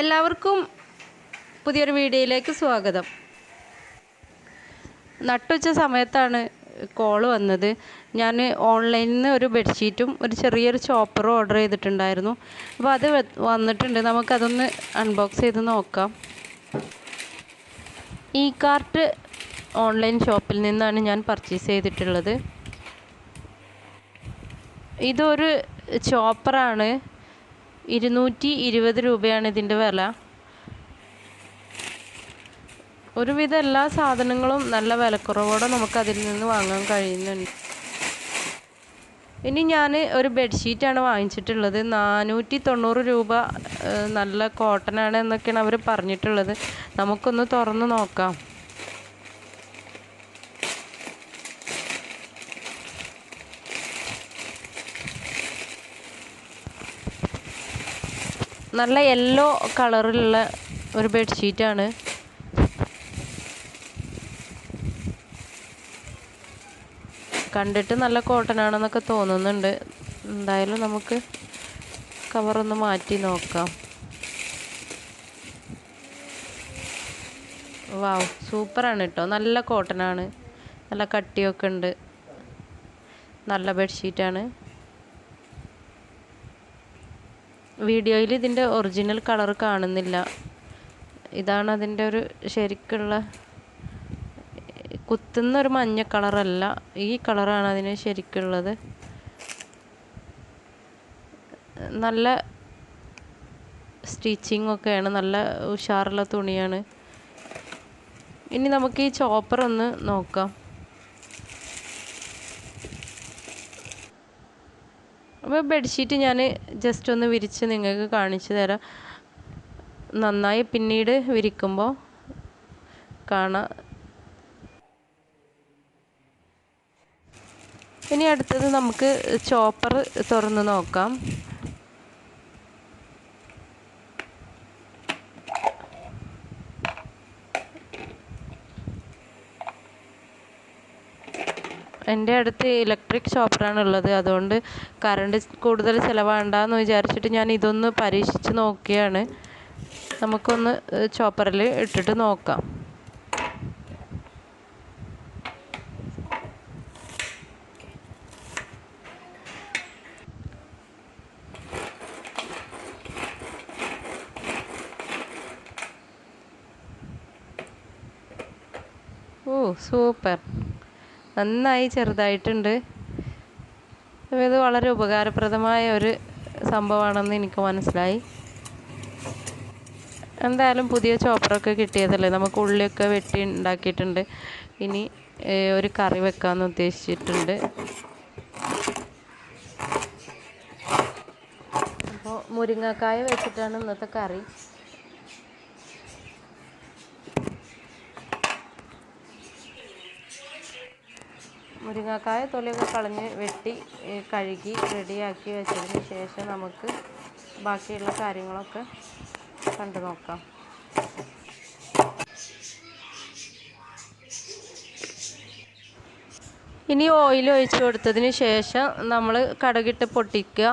എല്ലാവർക്കും പുതിയൊരു വീഡിയോയിലേക്ക് സ്വാഗതം. നട്ടുച്ച സമയത്താണ് കോൾ വന്നത്. ഞാൻ ഓൺലൈനിൽ നിന്ന് ഒരു ബെഡ്ഷീറ്റും ഒരു ചെറിയൊരു ചോപ്പറും ഓർഡർ ചെയ്തിട്ടുണ്ടായിരുന്നു. അപ്പോൾ അത് വന്നിട്ടുണ്ട്. നമുക്കതൊന്ന് അൺബോക്സ് ചെയ്ത് നോക്കാം. ഈ കാർട്ട് ഓൺലൈൻ ഷോപ്പിൽ നിന്നാണ് ഞാൻ പർച്ചേസ് ചെയ്തിട്ടുള്ളത്. ഇതൊരു ചോപ്പറാണ്. ഇരുന്നൂറ്റി ഇരുപത് രൂപയാണ് ഇതിന്റെ വില. ഒരുവിധ എല്ലാ സാധനങ്ങളും നല്ല വിലക്കുറവോടെ നമുക്ക് അതിൽ നിന്ന് വാങ്ങാൻ കഴിയുന്നുണ്ട്. ഇനി ഞാൻ ഒരു ബെഡ്ഷീറ്റാണ് വാങ്ങിച്ചിട്ടുള്ളത്. നാനൂറ്റി തൊണ്ണൂറ് രൂപ നല്ല കോട്ടനാണ് എന്നൊക്കെയാണ് അവർ പറഞ്ഞിട്ടുള്ളത്. നമുക്കൊന്ന് തുറന്ന് നോക്കാം. നല്ല യെല്ലോ കളറിലുള്ള ഒരു ബെഡ്ഷീറ്റാണ് കണ്ടിട്ട് നല്ല കോട്ടൺ ആണെന്നൊക്കെ തോന്നുന്നുണ്ട്. എന്തായാലും നമുക്ക് കവറൊന്ന് മാറ്റി നോക്കാം. വാവ് സൂപ്പറാണ് കേട്ടോ നല്ല കോട്ടൺ ആണ്. നല്ല കട്ടിയൊക്കെ ഉണ്ട്. നല്ല ബെഡ്ഷീറ്റാണ് വീഡിയോയിൽ ഇതിന്റെ ഒറിജിനൽ കളർ കാണുന്നില്ല. ഇതാണ് അതിന്റെ ഒരു ശരിക്കുള്ള കുത്തുന്ന ഒരു മഞ്ഞ കളറല്ല. ഈ കളറാണ് അതിന് ശരിക്കുള്ളത്. നല്ല സ്റ്റിച്ചിങ് ഒക്കെയാണ്. നല്ല ഉഷാറുള്ള തുണിയാണ്. ഇനി നമുക്ക് ഈ ചോപ്പർ ഒന്ന് നോക്കാം. അപ്പോൾ ബെഡ്ഷീറ്റ് ഞാൻ ജസ്റ്റ് ഒന്ന് വിരിച്ച് നിങ്ങൾക്ക് കാണിച്ചു തരാം. നന്നായി പിന്നീട് വിരിക്കുമ്പോൾ കാണാം. ഇനി അടുത്തത് നമുക്ക് ചോപ്പർ തുറന്ന് നോക്കാം. എന്റെ അടുത്ത് ഇലക്ട്രിക് ചോപ്പറാണ് ഉള്ളത്. അതുകൊണ്ട് കറണ്ട് കൂടുതൽ ചിലവാണ്ടെന്ന് വിചാരിച്ചിട്ട് ഞാൻ ഇതൊന്ന് പരീക്ഷിച്ച് നോക്കിയാണ്. നമുക്കൊന്ന് ചോപ്പറിൽ ഇട്ടിട്ട് നോക്കാം. ഓ സൂപ്പർ. നന്നായി ചെറുതായിട്ടുണ്ട്. ഇത് വളരെ ഉപകാരപ്രദമായ ഒരു സംഭവമാണെന്ന് എനിക്ക് മനസ്സിലായി. എന്തായാലും പുതിയ ചോപ്പറൊക്കെ കിട്ടിയതല്ലേ? നമുക്ക് ഉള്ളിയൊക്കെ വെട്ടി ഉണ്ടാക്കിയിട്ടുണ്ട്. ഇനി ഒരു കറി വെക്കാമെന്ന് ഉദ്ദേശിച്ചിട്ടുണ്ട്. അപ്പോൾ മുരിങ്ങക്കായ വെച്ചിട്ടാണ് ഇന്നത്തെ കറി. മുരിങ്ങക്കായ തൊലിയൊക്കെ കളഞ്ഞ് വെട്ടി കഴുകി റെഡിയാക്കി വെച്ചതിന് ശേഷം നമുക്ക് ബാക്കിയുള്ള കാര്യങ്ങളൊക്കെ കണ്ടു നോക്കാം. ഇനി ഓയിൽ ഒഴിച്ചു കൊടുത്തതിന് ശേഷം നമ്മൾ കടകിട്ട് പൊട്ടിക്കുക.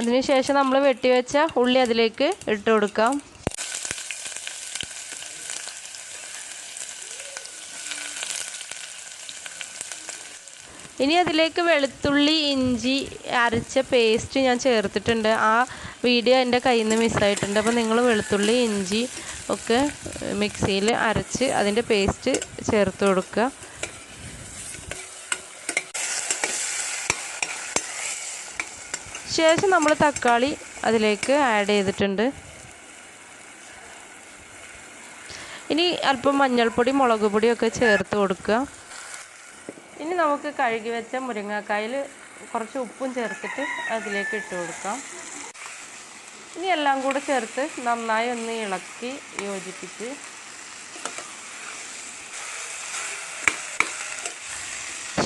അതിന് ശേഷം നമ്മൾ വെട്ടിവെച്ച ഉള്ളി അതിലേക്ക് ഇട്ട് കൊടുക്കാം. ഇനി അതിലേക്ക് വെളുത്തുള്ളി ഇഞ്ചി അരച്ച പേസ്റ്റ് ഞാൻ ചേർത്തിട്ടുണ്ട്. ആ വീഡിയോ എന്റെ കയ്യിൽ നിന്ന് മിസ്സായിട്ടുണ്ട് അപ്പോൾ നിങ്ങൾ വെളുത്തുള്ളി ഇഞ്ചി ഒക്കെ മിക്സിയിൽ അരച്ച് അതിന്റെ പേസ്റ്റ് ചേർത്ത് കൊടുക്കുക. ശേഷം നമ്മൾ തക്കാളി അതിലേക്ക് ആഡ് ചെയ്തിട്ടുണ്ട്. ഇനി അല്പം മഞ്ഞൾപ്പൊടി മുളക് പൊടിയൊക്കെ ചേർത്ത് കൊടുക്കുക. ഇനി നമുക്ക് കഴുകി വെച്ച മുരിങ്ങക്കായിൽ കുറച്ച് ഉപ്പും ചേർത്തിട്ട് അതിലേക്ക് ഇട്ട് കൊടുക്കാം. ഇനി എല്ലാം കൂടെ ചേർത്ത് നന്നായി ഒന്ന് ഇളക്കി യോജിപ്പിച്ച്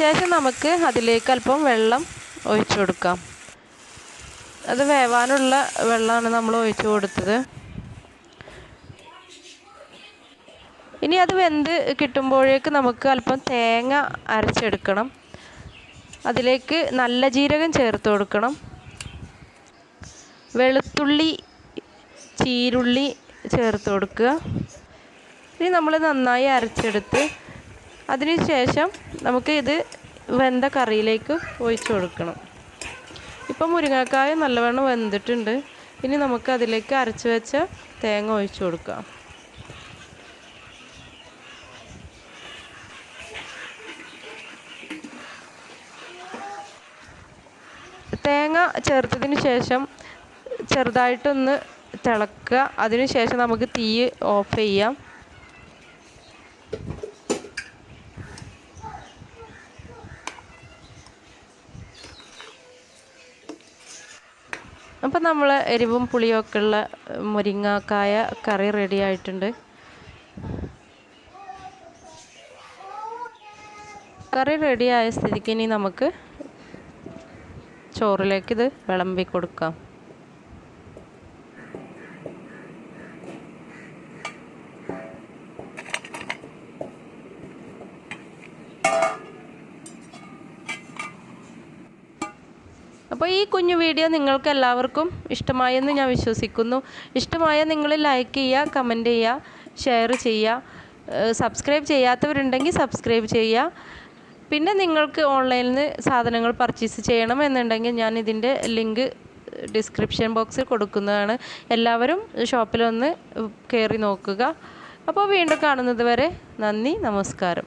ശേഷം നമുക്ക് അതിലേക്ക് അല്പം വെള്ളം ഒഴിച്ചു കൊടുക്കാം. അത് വേവാനുള്ള വെള്ളമാണ് നമ്മൾ ഒഴിച്ചു കൊടുത്തത്. ഇനി അത് വെന്ത് കിട്ടുമ്പോഴേക്ക് നമുക്ക് അല്പം തേങ്ങ അരച്ചെടുക്കണം. അതിലേക്ക് നല്ല ജീരകം ചേർത്ത് കൊടുക്കണം. വെളുത്തുള്ളി ചീരുള്ളി ചേർത്ത് കൊടുക്കുക. ഇനി നമ്മൾ നന്നായി അരച്ചെടുത്ത് അതിന് ശേഷം നമുക്ക് ഇത് വെന്ത കറിയിലേക്ക് ഒഴിച്ചു കൊടുക്കണം. ഇപ്പം മുരിങ്ങക്കായ നല്ലവണ്ണം വെന്തിട്ടുണ്ട്. ഇനി നമുക്ക് അതിലേക്ക് അരച്ച് വെച്ച തേങ്ങ ഒഴിച്ചു കൊടുക്കാം തേങ്ങ ചേർത്തതിന് ശേഷം ചെറുതായിട്ടൊന്ന് തിളക്കുക. അതിന് ശേഷം നമുക്ക് തീ ഓഫ് ചെയ്യാം. അപ്പം നമ്മൾ എരിവും പുളിയൊക്കെ ഉള്ള മുരിങ്ങാക്കായ കറി റെഡി ആയിട്ടുണ്ട്. കറി റെഡിയായ സ്ഥിതിക്ക് ഇനി നമുക്ക് ചോറിലേക്ക് ഇത് വിളമ്പി കൊടുക്കാം. അപ്പോൾ ഈ കുഞ്ഞു വീഡിയോ നിങ്ങൾക്ക് എല്ലാവർക്കും ഇഷ്ടമായെന്ന് ഞാൻ വിശ്വസിക്കുന്നു. ഇഷ്ടമായ നിങ്ങൾ ലൈക്ക് ചെയ്യുക കമന്റ് ചെയ്യുക ഷെയർ ചെയ്യുക. സബ്സ്ക്രൈബ് ചെയ്യാത്തവരുണ്ടെങ്കിൽ സബ്സ്ക്രൈബ് ചെയ്യുക. പിന്നെ നിങ്ങൾക്ക് ഓൺലൈനിൽ നിന്ന് സാധനങ്ങൾ പർച്ചേസ് ചെയ്യണം എന്നുണ്ടെങ്കിൽ ഞാൻ ഇതിന്റെ ലിങ്ക് ഡിസ്ക്രിപ്ഷൻ ബോക്സിൽ കൊടുക്കുന്നതാണ്. എല്ലാവരും ഷോപ്പിലൊന്ന് കയറി നോക്കുക. അപ്പോൾ വീണ്ടും കാണുന്നത് വരെ നന്ദി നമസ്കാരം.